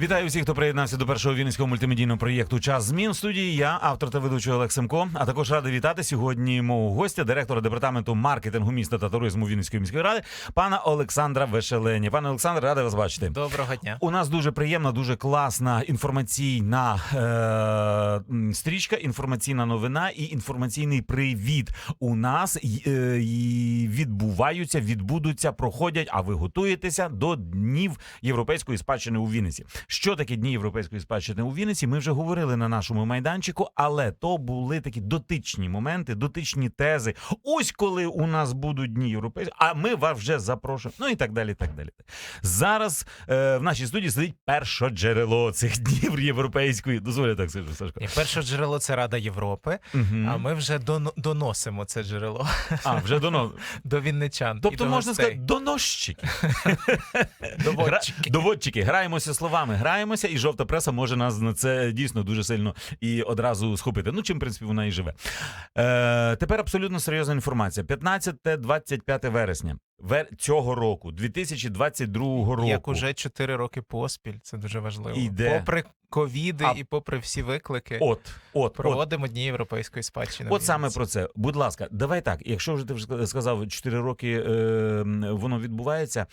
Вітаю всіх, хто приєднався до першого вінницького мультимедійного проєкту Час змін в студії. Я автор та ведучий Олег Семко. А також радий вітати сьогодні мого гостя, директора департаменту маркетингу міста та туризму Вінницької міської ради, пана Олександра Вешелені. Пане Олександр, радий вас бачити. Доброго дня. У нас дуже приємна, дуже класна інформаційна е, стрічка, інформаційна новина і інформаційний привіт. У нас е, відбуваються, відбудуться, проходять. А ви готуєтеся до днів європейської спадщини у Вінниці. Що таке дні європейської спадщини у Вінниці? Ми вже говорили на нашому майданчику, але то були такі дотичні моменти, дотичні тези. Ось коли у нас будуть дні європейської, а ми вас вже запрошуємо. Ну і так далі. так далі. Зараз е, в нашій студії сидить перше джерело цих днів європейської. Дозволю так скажу, Сашко. І перше джерело це Рада Європи, Мгм. а ми вже доно- доносимо це джерело А, вже доно. до вінничан. і Тобто до можна гостей. сказати, доносчики. доводчики. Гра... Доводчики. Граємося словами, граємося, і жовта преса може нас на це дійсно дуже сильно і одразу схопити. Ну, чим, в принципі, вона і живе. Е, тепер абсолютно серйозна інформація. 15-25 вересня вер... цього року, 2022 року. Як уже 4 роки поспіль, це дуже важливо. Іде. Попри ковіди А- і попри всі виклики, От, от, от. проводимо дні європейської спадщини. От саме про це. Будь ласка, давай так. Якщо вже ти вже сказав, 4 роки е, воно відбувається.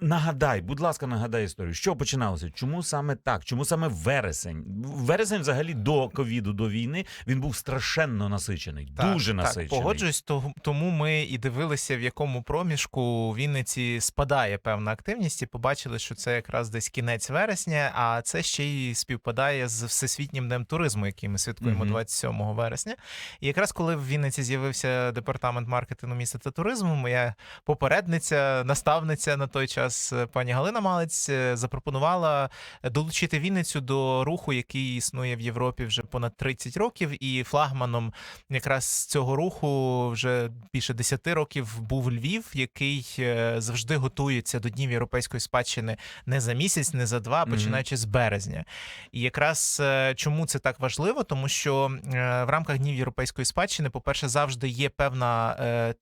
Нагадай, будь ласка, нагадай історію. Що починалося? Чому саме так? Чому саме вересень? Вересень, взагалі, до ковіду, до війни, він був страшенно насичений, Так, дуже насичений. Так, погоджуюсь, тому ми і дивилися, в якому проміжку у Вінниці спадає певна активність, і побачили, що це якраз десь кінець вересня, а це ще й співпадає з Всесвітнім днем туризму, який ми святкуємо Мгм. 27 вересня. І якраз коли в Вінниці з'явився департамент маркетингу міста та туризму, моя попередниця, наставниця на той час пані Галина Малець е, запропонувала долучити Вінницю до руху, який існує в Європі вже понад 30 років, і флагманом якраз цього руху вже більше 10 років був Львів, який е, завжди готується до днів європейської спадщини не за місяць, не за два, починаючи з березня. І якраз е, чому це так важливо? Тому що е, в рамках днів європейської спадщини, по-перше, завжди є певна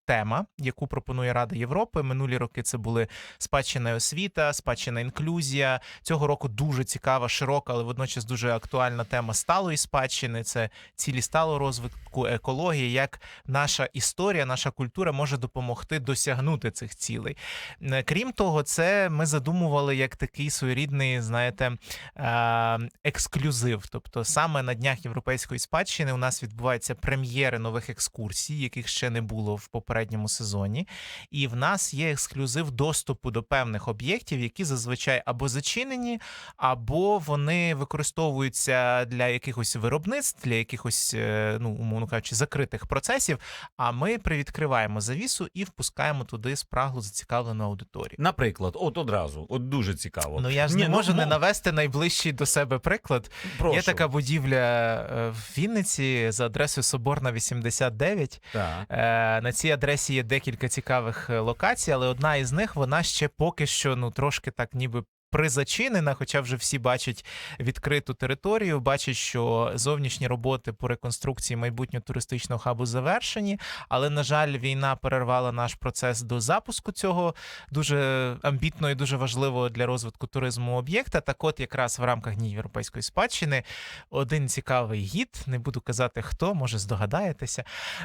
тема, яку пропонує Рада Європи. Минулі роки це були спадщина і освіта, спадщина інклюзія. Цього року дуже цікава, широка, але водночас дуже актуальна тема сталої спадщини. Це цілі сталого розвитку, екології, як наша історія, наша культура може допомогти досягнути цих цілей. Е, Крім того, це ми задумували як такий своєрідний, знаєте, е, ексклюзив. Тобто, саме на днях європейської спадщини у нас відбуваються прем'єри нових екскурсій, яких ще не було в попередньому сезоні. І в нас є ексклюзив доступу до певних об'єктів, які зазвичай або зачинені, або вони використовуються для якихось виробництв, для якихось, е, ну умовно кажучи, закритих процесів. А ми привідкриваємо завісу і впускаємо туди спраглу зацікавлену аудиторію. Наприклад, от одразу, от дуже цікаво. Ну я ж Ні, не можу не навести найближчий до себе приклад. Прошу. Є така будівля е, в Вінниці за адресою Соборна 89. Так. Е, На цій адресі є декілька цікавих е, локацій, але одна із них вона ще поки що ну трошки так ніби. Призачинена, хоча вже всі бачать відкриту територію, бачать, що зовнішні роботи по реконструкції майбутнього туристичного хабу завершені. Але на жаль, війна перервала наш процес до запуску цього дуже амбітного і дуже важливого для розвитку туризму об'єкта. Так, от якраз в рамках Дні європейської спадщини один цікавий гід, не буду казати хто, може здогадаєтеся,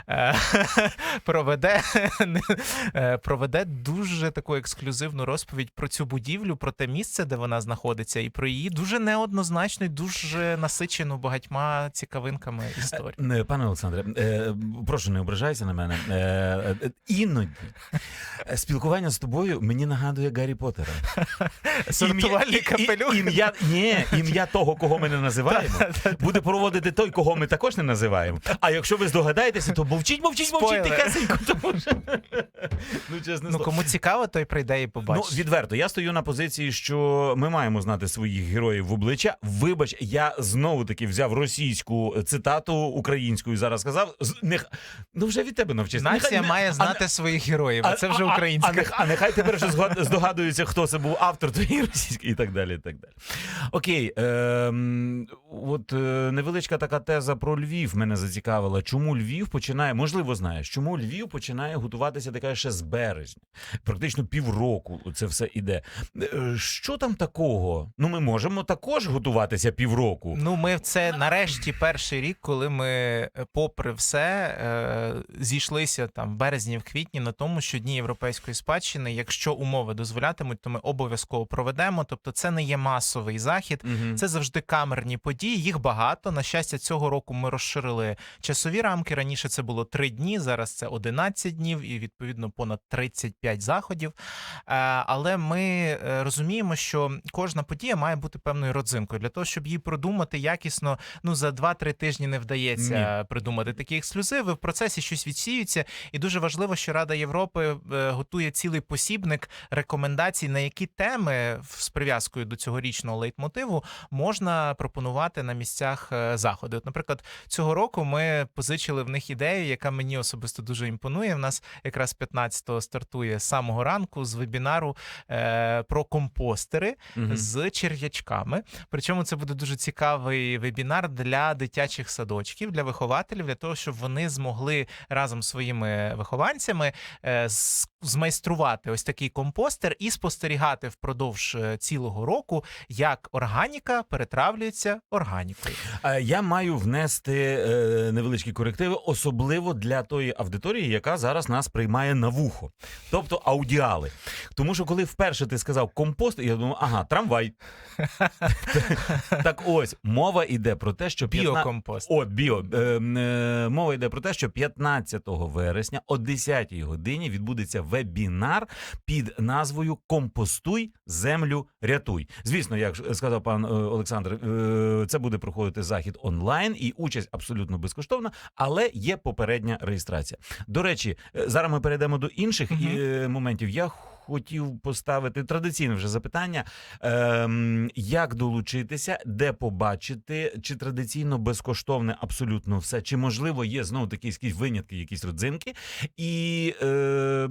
е, проведе, е, проведе дуже таку ексклюзивну розповідь про цю будівлю, про те місце, де вона знаходиться, і про її дуже неоднозначну і дуже насичену багатьма цікавинками історію. Е, Пане Олександре, е, прошу, не ображайся на мене. Е, е, Іноді е, спілкування з тобою мені нагадує Гаррі Поттера. Сортувальний капелюх. Ім'я, ні, ім'я того, кого ми не називаємо, буде проводити той, кого ми також не називаємо. А якщо ви здогадаєтеся, то мовчіть, мовчіть, мовчіть тихесенько. Тому що... Ну, чесне Ну кому цікаво, той прийде і побачить. Ну, відверто, я стою на позиції, що що ми маємо знати своїх героїв в обличчя. Вибач, я знову таки взяв російську цитату українською. Зараз сказав. З- нех- Ну вже від тебе навчився. Нація Нехай- має знати своїх героїв, а це вже а- а- українська. А, нех- а нехай тепер вже згод- здогадуються, хто це був автор твоєї російської і так далі. І так далі. Окей, ем, от е, невеличка така теза про Львів мене зацікавила. Чому Львів починає, можливо, знаєш, чому Львів починає готуватися така ще з березня, практично півроку це все іде. Е, Що там такого? Ну, ми можемо також готуватися півроку. Ну, ми в це нарешті перший рік, коли ми, е, попри все, е, зійшлися там в березні, в квітні на тому, що дні європейської спадщини, якщо умови дозволятимуть, то ми обов'язково проведемо. Тобто, це не є масовий захід. Мгм. Це завжди камерні події. Їх багато. На щастя, цього року ми розширили часові рамки. Раніше це було 3 дні, зараз це 11 днів і відповідно понад 35 заходів. Е, Але ми розуміємо, що кожна подія має бути певною родзинкою. Для того, щоб її продумати якісно, ну за 2-3 тижні не вдається придумати такі ексклюзиви. В процесі щось відсіюється, і дуже важливо, що Рада Європи е, готує цілий посібник рекомендацій, на які теми з прив'язкою до цьогорічного лейтмотиву можна пропонувати на місцях е, заходи. От, наприклад, цього року ми позичили в них ідею, яка мені особисто дуже імпонує. В нас якраз 15-го стартує з самого ранку з вебінару е, про компостери Мгм. з черв'ячками. Причому це буде дуже цікавий вебінар для дитячих садочків, для вихователів, для того, щоб вони змогли разом з своїми вихованцями е, з- змайструвати ось такий компостер і спостерігати впродовж е, цілого року, як органіка перетравлюється органікою. Е, Я маю внести е, невеличкі корективи, особливо для тої аудиторії, яка зараз нас приймає на вухо, тобто аудіали. Тому що коли вперше ти сказав компост, я думав, ага, трамвай. так ось мова йде про те, що Біокомпост. От біо е, е, мова йде про те, що 15 вересня о 10-й годині відбудеться вебінар під назвою Компостуй землю рятуй. Звісно, як сказав пан е, Олександр, е, це буде проходити захід онлайн і участь абсолютно безкоштовна, але є попередня реєстрація. До речі, е, зараз ми перейдемо до інших е, моментів. Я хотів поставити традиційне вже запитання: ем, як долучитися, де побачити, чи традиційно безкоштовне абсолютно все, чи можливо є знову такі якісь винятки, якісь родзинки, і е,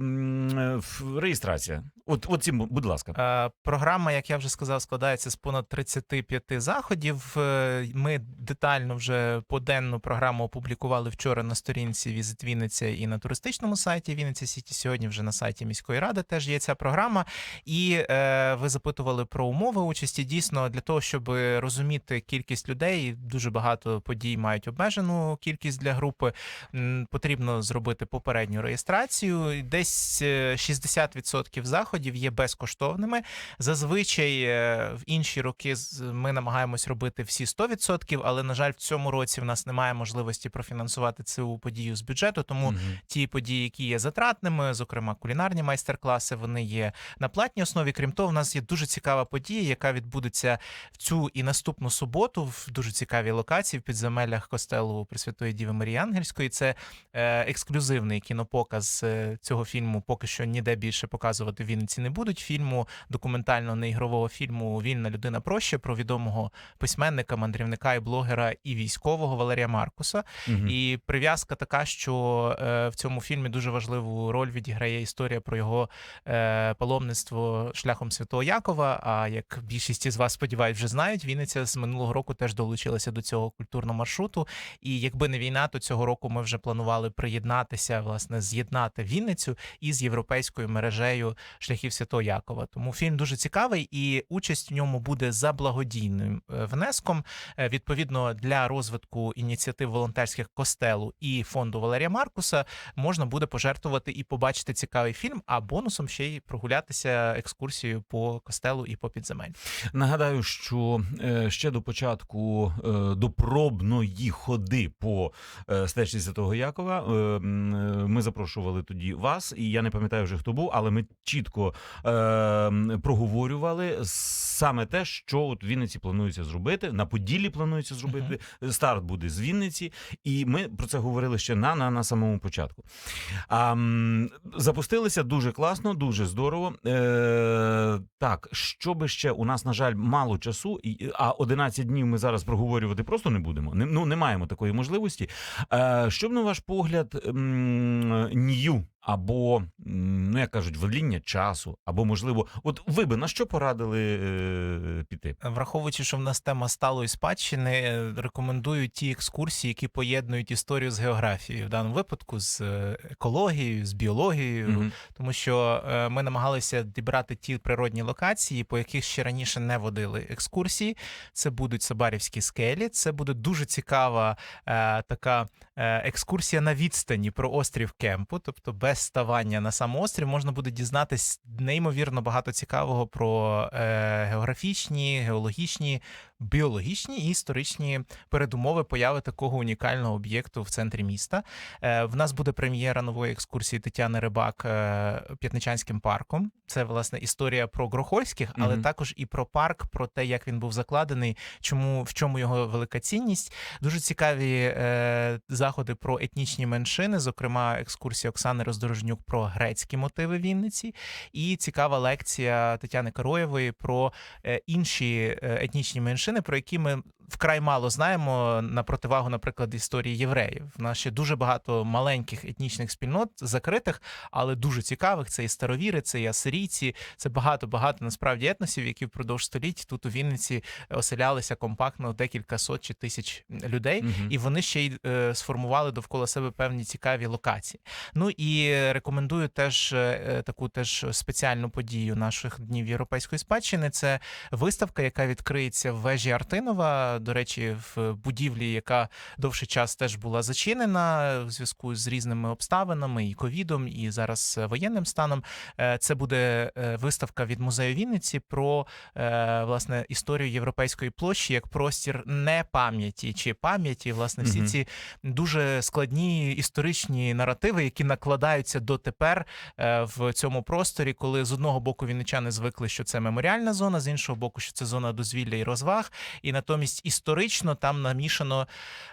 реєстрація. От, от цим, будь ласка. Е, Програма, як я вже сказав, складається з понад 35 заходів. Е, Ми детально вже поденну програму опублікували вчора на сторінці Візит Вінниця і на туристичному сайті Вінниця Сіті. Сьогодні вже на сайті міської ради теж є ця програма. І е, ви запитували про умови участі. Дійсно, для того, щоб розуміти кількість людей, дуже багато подій мають обмежену кількість для групи. Потрібно зробити попередню реєстрацію. Десь е, 60% заходів є безкоштовними. Зазвичай е, в інші роки ми намагаємось робити всі 100%, але на жаль, в цьому році в нас немає можливості профінансувати цю подію з бюджету. Тому Мгм. ті події, які є затратними, зокрема кулінарні майстер-класи, вони є на платній основі. Крім того, в нас є дуже цікава подія, яка відбудеться в цю і наступну суботу в дуже цікавій локації в підземеллях костелу Пресвятої Діви Марії Ангельської. Це е, ексклюзивний кінопоказ е, цього фільму. Поки що ніде більше показувати в Вінниці не будуть. Фільму документально неігрового фільму Вільна людина проще про відомого письменника, мандрівника і блогера і військового Валерія Маркуса. Мгм. І прив'язка така, що е, в цьому фільмі дуже важливу роль відіграє історія про його паломництво шляхом Святого Якова. А як більшість із вас сподіваюсь, вже знають, Вінниця з минулого року теж долучилася до цього культурного маршруту. І якби не війна, то цього року ми вже планували приєднатися, власне, з'єднати Вінницю із європейською мережею шляхів Святого Якова. Тому фільм дуже цікавий, і участь в ньому буде за благодійним е, внеском. Е, Відповідно, для розвитку ініціатив волонтерських костелу і фонду Валерія Маркуса можна буде пожертвувати і побачити цікавий фільм, а бонусом ще й прогулятися екскурсією по костелу і по підземель. Нагадаю, що е, ще до початку е, до пробної ходи по е, стежці Святого Якова ми запрошували тоді вас, і я не пам'ятаю вже хто був, але ми чітко проговорювали саме те, що от в Вінниці планується зробити. На Поділлі планується зробити. Старт буде з Вінниці, і ми про це говорили ще на, на, на самому початку. А, запустилися дуже класно, дуже здорово. Е, так, що би ще у нас, на жаль, мало часу, а 11 днів ми зараз проговорювати просто не будемо. Ну, не маємо такої можливості. Е, що б, на ваш погляд, нью або, ну як кажуть, воління часу, або можливо, от ви би на що порадили е, піти? Враховуючи, що в нас тема сталої спадщини, е, рекомендую ті екскурсії, які поєднують історію з географією, в даному випадку з е, екологією, з біологією, Мгм. тому що е, ми намагалися дібрати ті природні локації, по яких ще раніше не водили екскурсії. Це будуть Сабарівські скелі. Це буде дуже цікава е, така екскурсія на відстані про острів Кемпу, тобто ставання на сам острів, можна буде дізнатись неймовірно багато цікавого про е, географічні, геологічні, біологічні і історичні передумови появи такого унікального об'єкту в центрі міста. Е, в нас буде прем'єра нової екскурсії Тетяни Рибак е, П'ятничанським парком. Це власне історія про Грохольських, але Мгм. також і про парк, про те, як він був закладений, чому в чому його велика цінність. Дуже цікаві е, заходи про етнічні меншини, зокрема екскурсія Оксани Роздорожнюк про грецькі мотиви Вінниці, і цікава лекція Тетяни Кароєвої про інші етнічні меншини, про які ми вкрай мало знаємо на противагу, наприклад, історії євреїв. В нас ще дуже багато маленьких етнічних спільнот закритих, але дуже цікавих. Це і старовіри, це і асирійці, це багато багато насправді етносів, які впродовж століть тут у Вінниці оселялися компактно декілька сот чи тисяч людей. Мгм. І вони ще й е, сформували довкола себе певні цікаві локації. Ну і рекомендую теж е, таку теж спеціальну подію наших днів європейської спадщини. Це виставка, яка відкриється в вежі Артинова. До речі, в будівлі, яка довший час теж була зачинена в зв'язку з різними обставинами і ковідом, і зараз воєнним станом. Е, Це буде е, виставка від музею Вінниці про е, власне історію європейської площі як простір не пам'яті чи пам'яті. Власне, всі Мгм. ці дуже складні історичні наративи, які накладаються дотепер в цьому просторі, коли з одного боку вінничани звикли, що це меморіальна зона, з іншого боку, що це зона дозвілля і розваг, і натомість історично там намішано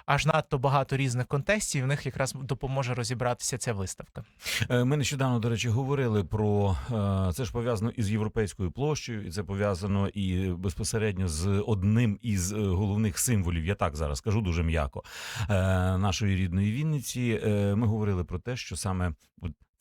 аж надто багато різних контекстів. і В них якраз допоможе розібратися ця виставка. Е, Ми нещодавно, до речі, говорили про е, це ж пов'язано із європейською площею, і це пов'язано і безпосередньо з одним із е, головних символів. Я так зараз скажу дуже м'яко нашої рідної Вінниці. Ми говорили про те, що саме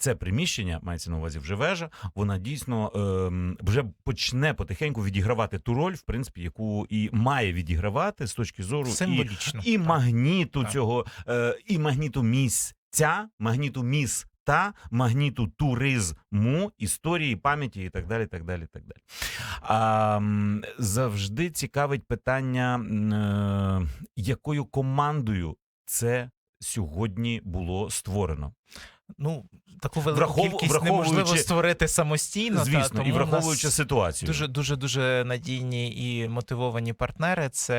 це приміщення мається на увазі вже вежа. Вона дійсно ем, вже почне потихеньку відігравати ту роль, в принципі, яку і має відігравати з точки зору і Символічно. і магніту Так. цього, е, і магніту місця, магніту міста, магніту туризму, історії, пам'яті і так далі. так далі, так далі. М, завжди цікавить питання, е, якою командою це сьогодні було створено. Ну, таку велику Врахов- кількість враховуючи- неможливо створити самостійно. та, тому і нас враховуючи ситуацію. Дуже дуже дуже надійні і мотивовані партнери. Це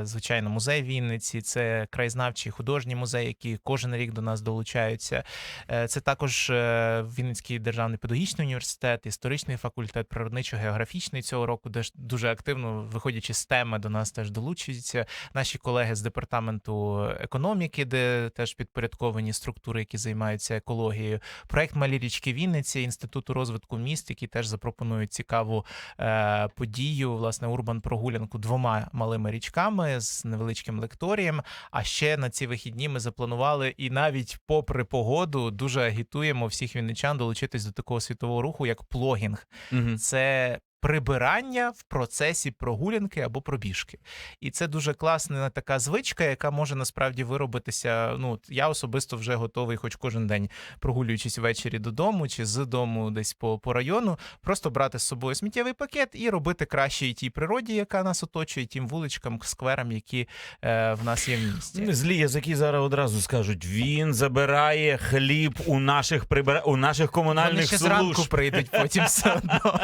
е, звичайно музей Вінниці, це краєзнавчий художній музей, які кожен рік до нас долучаються. Е, це також е, Вінницький державний педагогічний університет, історичний факультет, природничо-географічний цього року, де дуже активно, виходячи з теми, до нас теж долучуються. Наші колеги з департаменту економіки, де теж підпорядковані структури, які займаються екологією. Проект Малі річки Вінниці, інституту розвитку міст, які теж запропонують цікаву е, подію, власне, урбан прогулянку двома малими річками з невеличким лекторієм. А ще на ці вихідні ми запланували і навіть попри погоду дуже агітуємо всіх вінничан долучитись до такого світового руху, як плогінг. Мгм. Це прибирання в процесі прогулянки або пробіжки. І це дуже класна така звичка, яка може насправді виробитися. Ну, я особисто вже готовий, хоч кожен день прогулюючись ввечері додому чи з дому десь по, по району, просто брати з собою сміттєвий пакет і робити краще і тій природі, яка нас оточує, і тим вуличкам, скверам, які е, в нас є в місті. Злі язики зараз одразу скажуть: він забирає хліб у наших прибира... у наших комунальних Вони ще служб. зранку прийдуть потім все одно.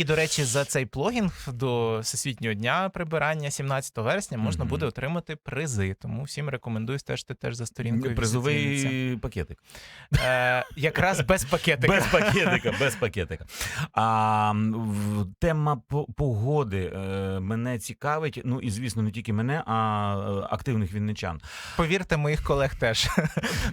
І до речі, за цей плогінг до Всесвітнього дня прибирання 17 вересня можна буде отримати призи. Тому всім рекомендую стежити теж за сторінкою. Призовий пакетик. Е, якраз без пакетика. Без пакетика, без пакетика. А, тема погоди е, мене цікавить. Ну і звісно, не тільки мене, а е, активних вінничан. Повірте, моїх колег теж.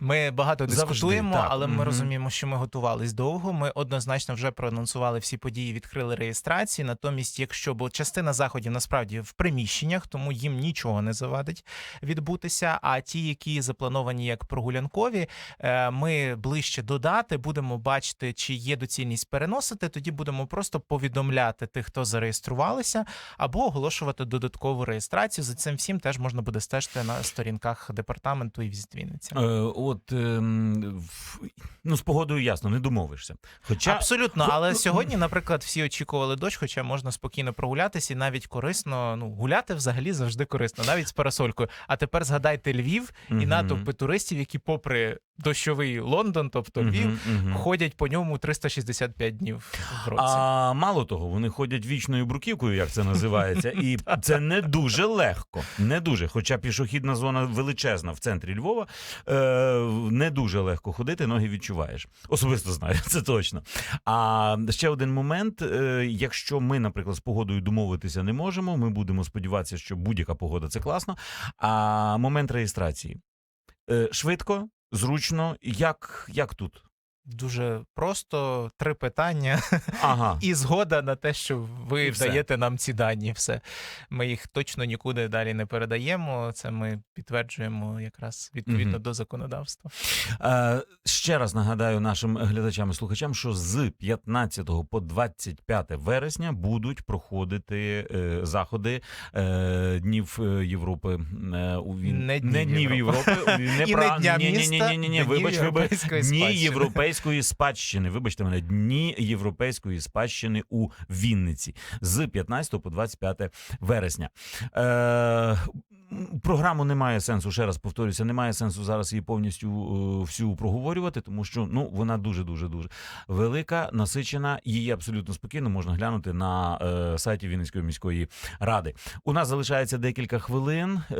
Ми багато Завжди, дискутуємо, так. але ми розуміємо, що ми готувались довго. Ми однозначно вже проанонсували всі події, відкрили реєстрації. Натомість, якщо бо частина заходів насправді в приміщеннях, тому їм нічого не завадить відбутися. А ті, які заплановані як прогулянкові, е, ми ближче до дати будемо бачити, чи є доцільність переносити. Тоді будемо просто повідомляти тих, хто зареєструвалися, або оголошувати додаткову реєстрацію. За цим всім теж можна буде стежити на сторінках департаменту і візит Вінниця. Е, от в- ну з погодою ясно, не домовишся. Хоча Абсолютно, але ну, сьогодні, наприклад, всі очікували дощ, хоча можна спокійно прогулятися і навіть корисно. Ну гуляти взагалі завжди корисно, навіть з парасолькою. А тепер згадайте Львів і натовпи туристів, які, попри дощовий Лондон, тобто Львів, Мгм, мгм. ходять по ньому 365 днів в році. А мало того, вони ходять вічною бруківкою, як це називається, і це не дуже легко. Не дуже. Хоча пішохідна зона величезна в центрі Львова, е, не дуже легко ходити, ноги відчуваєш. Особисто знаю, це точно. А ще один момент: е, якщо ми, наприклад, з погодою домовитися не можемо, ми будемо сподіватися, що будь-яка погода це класно. А момент реєстрації Е, швидко, зручно, як, як тут? Дуже просто три питання Ага. і згода на те, що ви І все. даєте нам ці дані. Все ми їх точно нікуди далі не передаємо. Це ми підтверджуємо якраз відповідно Мгм. до законодавства. Е, ще раз нагадаю нашим глядачам і слухачам, що з 15 по 25 вересня будуть проходити е, заходи е, Днів е, Європи е, у Він... Не Днів Днів Європи. Європи. Не І пра- не Дня ні, ні, ні, міста, ні, ні, ні, Днів вибач, вибач. європейської Дні спадщини. Європейської спадщини. Вибачте мене, дні європейської спадщини у Вінниці з 15 по 25 вересня. Е, програму немає сенсу, ще раз повторюся, немає сенсу зараз її повністю е, всю проговорювати, тому що ну вона дуже дуже дуже велика, насичена. Її абсолютно спокійно можна глянути на е, сайті Вінницької міської ради. У нас залишається декілька хвилин е,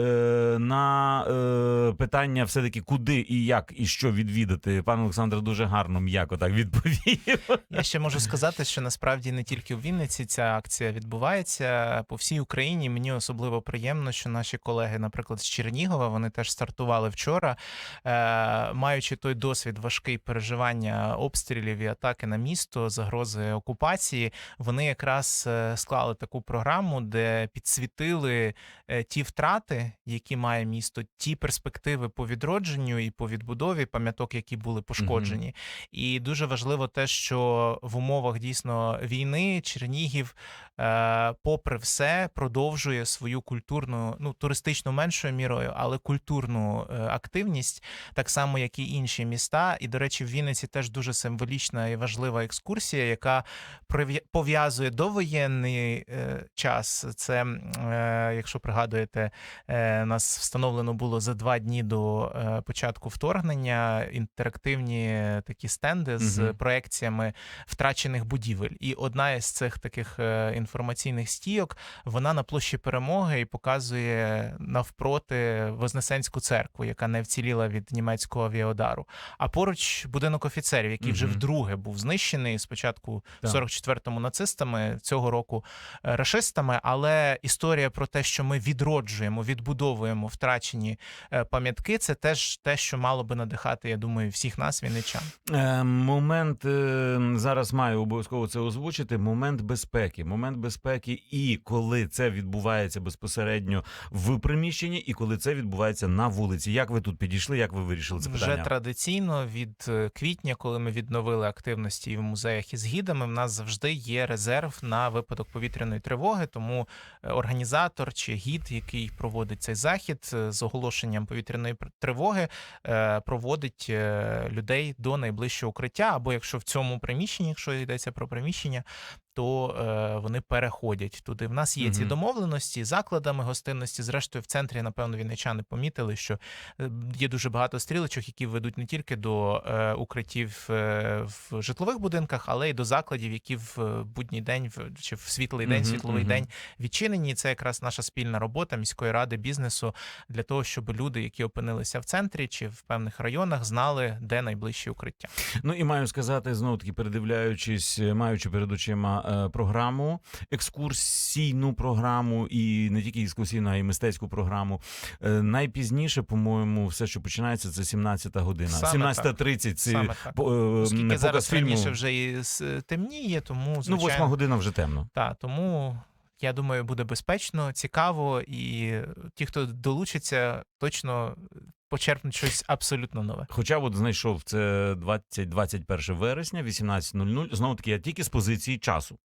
на е, питання, все таки куди і як і що відвідати. Пан Олександр дуже гарно м'яко так відповів. Я ще можу сказати, що насправді не тільки в Вінниці ця акція відбувається по всій Україні. Мені особливо приємно, що наші колеги, наприклад, з Чернігова, вони теж стартували вчора, е, маючи той досвід важкий переживання обстрілів і атаки на місто, загрози окупації. Вони якраз е, склали таку програму, де підсвітили е, ті втрати, які має місто, ті перспективи по відродженню і по відбудові пам'яток, які були пошкоджені. І дуже важливо те, що в умовах дійсно війни Чернігів, попри все, продовжує свою культурну, ну туристичну меншою мірою, але культурну е, активність, так само як і інші міста. І, до речі, в Вінниці теж дуже символічна і важлива екскурсія, яка пов'язує довоєнний е, час. Це, е, якщо пригадуєте, нас встановлено було за два дні до початку вторгнення інтерактивні такі стенди з Мгм. проекціями втрачених будівель. І одна із цих таких інформаційних стійок вона на площі перемоги і показує навпроти Вознесенську церкву, яка не вціліла від німецького авіаудару. А поруч будинок офіцерів, який вже вдруге був знищений спочатку в Так. 44-му нацистами цього року е, рашистами. Але історія про те, що ми відроджуємо, відбудовуємо втрачені е, пам'ятки, це теж те, що мало би надихати, я думаю, всіх нас, вінничан. Е, момент зараз маю обов'язково це озвучити. Момент безпеки. Момент безпеки, і коли це відбувається безпосередньо в приміщенні, і коли це відбувається на вулиці. Як ви тут підійшли? Як ви вирішили це Вже питання? традиційно від е, квітня, коли ми відновили активності і в музеях і з гідами, в нас завжди є резерв на випадок повітряної тривоги. Тому е, організатор чи гід, який проводить цей захід е, з оголошенням повітряної тривоги, проводить людей до найближчого укриття. Або якщо в цьому приміщенні, якщо йдеться про приміщення, то е, вони переходять туди. В нас є ці домовленості закладами гостинності. Зрештою, в центрі, напевно, вінничани помітили, що е, є дуже багато стрілочок, які ведуть не тільки до е, укриттів е, в житлових будинках, але й до закладів, які в е, будній день в- чи в світлий день, світловий день відчинені. І Це якраз наша спільна робота міської ради бізнесу для того, щоб люди, які опинилися в центрі чи в певних районах, знали, де найближчі укриття. Ну і маю сказати знову таки, передивляючись, е, маючи перед очима програму, екскурсійну програму, і не тільки екскурсійну, а й мистецьку програму. Е, найпізніше, по-моєму, все, що починається, це 17-та година. Саме 17.30 це Саме так. по- е, Оскільки зараз фільму. раніше вже і темніє, тому Ну, звичайно, восьма година вже темно. Та, тому я думаю, буде безпечно, цікаво, і ті, хто долучиться, точно почерпнуть щось абсолютно нове. Хоча от знайшов це 20-21 вересня, 18.00. Знову таки, я тільки з позиції часу.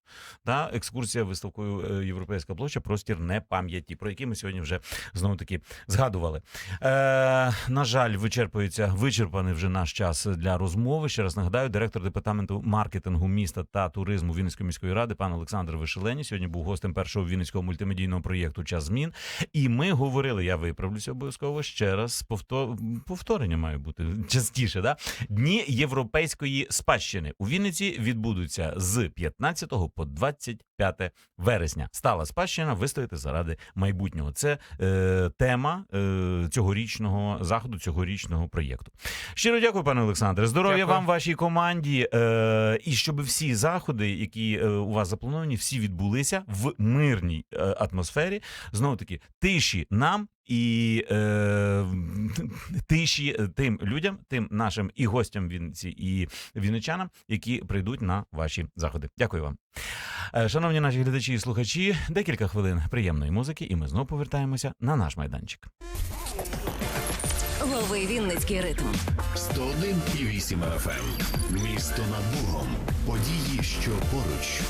Та екскурсія виставкою е, Європейська площа Простір не пам'яті, про які ми сьогодні вже знову таки згадували. Е, на жаль, вичерпується вичерпаний вже наш час для розмови. Ще раз нагадаю, директор департаменту маркетингу міста та туризму Вінницької міської ради, пан Олександр Вишелені. Сьогодні був гостем першого вінницького мультимедійного проєкту Час змін. І ми говорили, я виправлюся обов'язково ще раз. Повтор... Повторення має бути частіше. Да? Дні європейської спадщини у Вінниці відбудуться з 15 по 25 вересня. Стала спадщина вистояти заради майбутнього. Це е, тема е, цьогорічного заходу, цьогорічного проєкту. Щиро дякую, пане Олександре. Здоров'я Дякую. вам, вашій команді. Е, і щоб всі заходи, які е, у вас заплановані, всі відбулися в мирній е, атмосфері. Знову таки, тиші нам і е, тиші тим людям, тим нашим і гостям Вінниці, і вінничанам, які прийдуть на ваші заходи. Дякую вам. Е, Шановні наші глядачі і слухачі, декілька хвилин приємної музики, і ми знову повертаємося на наш майданчик. Лови Вінницький ритм. 101,8 FM. Місто над Богом. Події, що поруч.